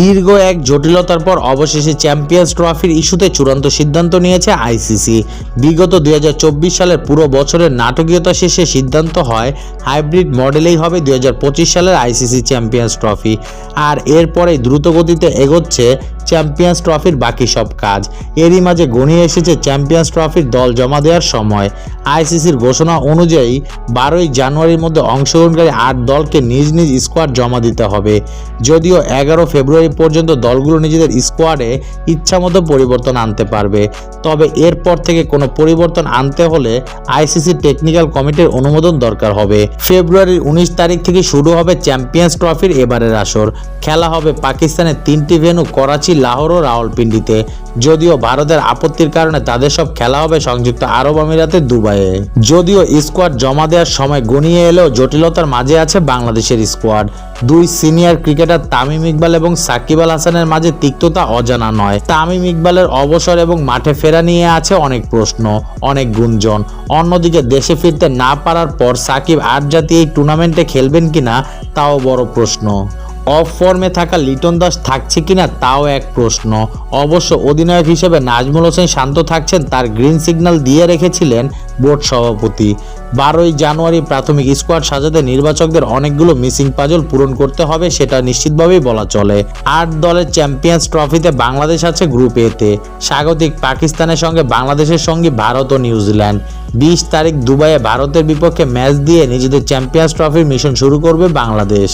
দীর্ঘ এক জটিলতার পর অবশেষে চ্যাম্পিয়ন্স ট্রফির ইস্যুতে চূড়ান্ত সিদ্ধান্ত নিয়েছে আইসিসি। বিগত দুই হাজার চব্বিশ সালের পুরো বছরের নাটকীয়তা শেষে সিদ্ধান্ত হয়, হাইব্রিড মডেলেই হবে দুই হাজার পঁচিশ সালের আইসিসি চ্যাম্পিয়ন্স ট্রফি। আর এরপরেই দ্রুতগতিতে এগোচ্ছে চ্যাম্পিয়ন্স ট্রফির বাকি সব কাজ। এরই মাঝে গণিয়ে এসেছে চ্যাম্পিয়ন্স ট্রফির দল জমা দেওয়ার সময়। আইসিসির ঘোষণা অনুযায়ী বারোই জানুয়ারির মধ্যে অংশগ্রহণকারী আট দলকে নিজ নিজ স্কোয়াড জমা দিতে হবে। যদিও এগারো ফেব্রুয়ারি পর্যন্ত দলগুলো নিজেদের স্কোয়াডে ইচ্ছামতো পরিবর্তন আনতে পারবে। তবে এরপর থেকে কোনো পরিবর্তন আনতে হলে আইসিসি টেকনিক্যাল কমিটির অনুমোদন দরকার হবে। ফেব্রুয়ারির উনিশ তারিখ থেকে শুরু হবে চ্যাম্পিয়ন্স ট্রফির এবারের আসর। খেলা হবে পাকিস্তানের তিনটি ভেন্যু করাচি লাহোর ও রাওয়ালপিন্ডিতে। যদিও ভারতের আপত্তির কারণে তাদের সব খেলা হবে সংযুক্ত আরব আমিরাতে দুবাইয়ে। যদিও স্কোয়াড জমা দেওয়ার সময় গনিয়ে এলেও জটিলতার মাঝে আছে বাংলাদেশের স্কোয়াড। দুই সিনিয়র ক্রিকেটার তামিম ইকবাল এবং সাকিব আল হাসানের মাঝে তিক্ততা অজানা নয়। তামিম ইকবালের অবসর এবং মাঠে ফেরা নিয়ে আছে অনেক প্রশ্ন, অনেক গুঞ্জন। অন্যদিকে দেশে ফিরতে না পারার পর সাকিব আট জাতি এই টুর্নামেন্টে খেলবেন কিনা, তাও বড় প্রশ্ন। অফ ফর্মে থাকা লিটন দাস থাকছে কিনা তাও এক প্রশ্ন। অবশ্য অধিনায়ক হিসেবে নাজমুল হোসেন শান্ত থাকছেন, তার গ্রিন সিগন্যাল দিয়ে রেখেছিলেন বোর্ড সভাপতি। বারোই জানুয়ারি প্রাথমিক স্কোয়াড সাজাতে নির্বাচকদের অনেকগুলো মিসিং পাজল পূরণ করতে হবে, সেটা নিশ্চিতভাবেই বলা চলে। আট দলের চ্যাম্পিয়ন্স ট্রফিতে বাংলাদেশ আছে গ্রুপ এতে স্বাগতিক পাকিস্তানের সঙ্গে বাংলাদেশের সঙ্গে ভারত ও নিউজিল্যান্ড বিশ তারিখ দুবাইয়ে ভারতের বিপক্ষে ম্যাচ দিয়ে নিজেদের চ্যাম্পিয়ন্স ট্রফির মিশন শুরু করবে বাংলাদেশ।